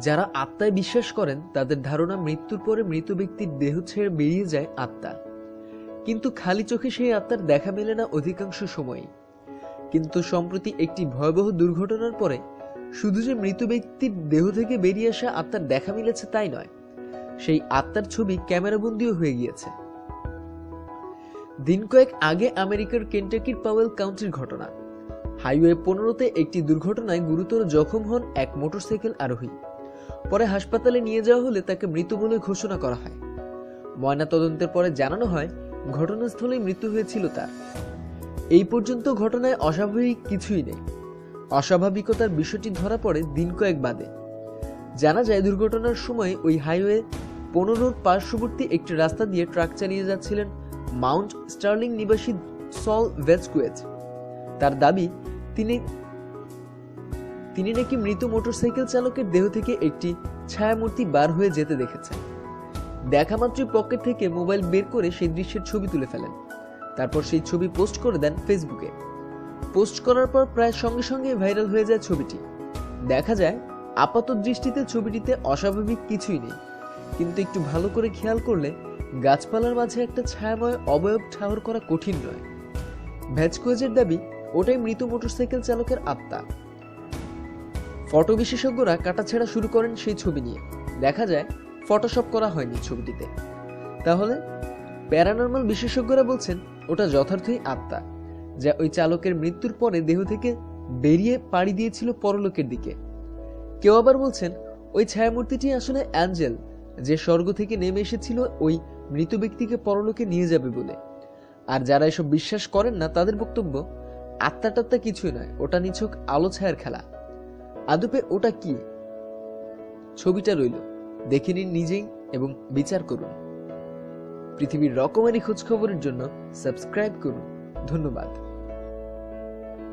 যারা আত্মায় বিশ্বাস করেন, তাদের ধারণা মৃত্যুর পরে মৃত ব্যক্তির দেহ ছেড়ে বেরিয়ে যায় আত্মা কিন্তু খালি চোখে সেই আত্মার দেখা মেলে না অধিকাংশ সময়ই। কিন্তু সম্প্রতি একটি ভয়াবহ দুর্ঘটনার পরে শুধু যে মৃত ব্যক্তির দেহ থেকে বেরিয়ে আসা আত্মার দেখা মিলেছে তাই নয়, সেই আত্মার ছবি ক্যামেরাবন্দিও হয়ে গিয়েছে। দিন কয়েক আগে আমেরিকার কেন্টাকির পাওয়েল কাউন্টির ঘটনা। হাইওয়ে পনেরোতে একটি দুর্ঘটনায় গুরুতর জখম হন এক মোটরসাইকেল আরোহী। পরে হাসপাতালে নিয়ে যাওয়া হলে তাকে মৃত বলে ঘোষণা করা হয়। ময়না তদন্তের পরে জানানো হয়, ঘটনাস্থলে মৃত্যু হয়েছিল তার। এই পর্যন্ত ঘটনায় অস্বাভাবিক কিছুই নেই। অস্বাভাবিকতার বিষয়টি ধরা পড়ে দিন কয়েক বাদে। জানা যায়, দুর্ঘটনার সময় ওই হাইওয়ে পনেরোর পার্শ্ববর্তী একটি রাস্তা দিয়ে ট্রাক চালিয়ে যাচ্ছিলেন মাউন্ট স্টার্লিং নিবাসী সল ভেজকুয়েজ তার দাবি, তিনি তিনি নাকি মৃত মোটরসাইকেল চালকের দেহ থেকে একটি ছায়ামূর্তি বার হয়ে যেতে দেখেছেন। দেখা মাত্রই পকেট থেকে মোবাইল বের করে সেই দৃশ্যের ছবি তুলে ফেলেন। তারপর সেই ছবি পোস্ট করে দেন ফেসবুকে। পোস্ট করার পর প্রায় সঙ্গে সঙ্গে ভাইরাল হয়ে যায় ছবিটি। দেখা যায়, আপাত দৃষ্টিতে ছবিটিতে অস্বাভাবিক কিছুই নেই। কিন্তু একটু ভালো করে খেয়াল করলে গাছপালার মাঝে একটা ছায়াময় অবয়ব ঠাহর করা কঠিন নয়। ভ্যাজকোয়েজের দাবি, ওটাই মৃত মোটরসাইকেল চালকের আত্মা। ফটো বিশেষজ্ঞরা কাটাছেড়া শুরু করেন সেই ছবি নিয়ে। দেখা যায়, ফটোশপ করা হয়নি ছবিটিতে। তাহলে, প্যারানর্মাল বিশেষজ্ঞরা বলছেন, ওটা যথার্থই আত্মা, যা ওই চালকের মৃত্যুর পরে দেহ থেকে বেরিয়ে পাড়ি দিয়েছিল পরলোকের দিকে। কেউ আবার বলছেন, ওই ছায়ামূর্তিটি আসলে অ্যাঞ্জেল, যে স্বর্গ থেকে নেমে এসেছিল ওই মৃত ব্যক্তিকে পরলোকে নিয়ে যাবে বলে। আর যারা এসব বিশ্বাস করেন না, তাদের বক্তব্য আত্মা টাত্মা কিছুই নয়, ওটা নিছক আলো ছায়ার খেলা। আদপে ওটা কি? ছবিটা রইল। দেখে নিন নিজেই এবং বিচার করুন। পৃথিবীর রকমারি খোঁজখবরের জন্য সাবস্ক্রাইব করুন। ধন্যবাদ।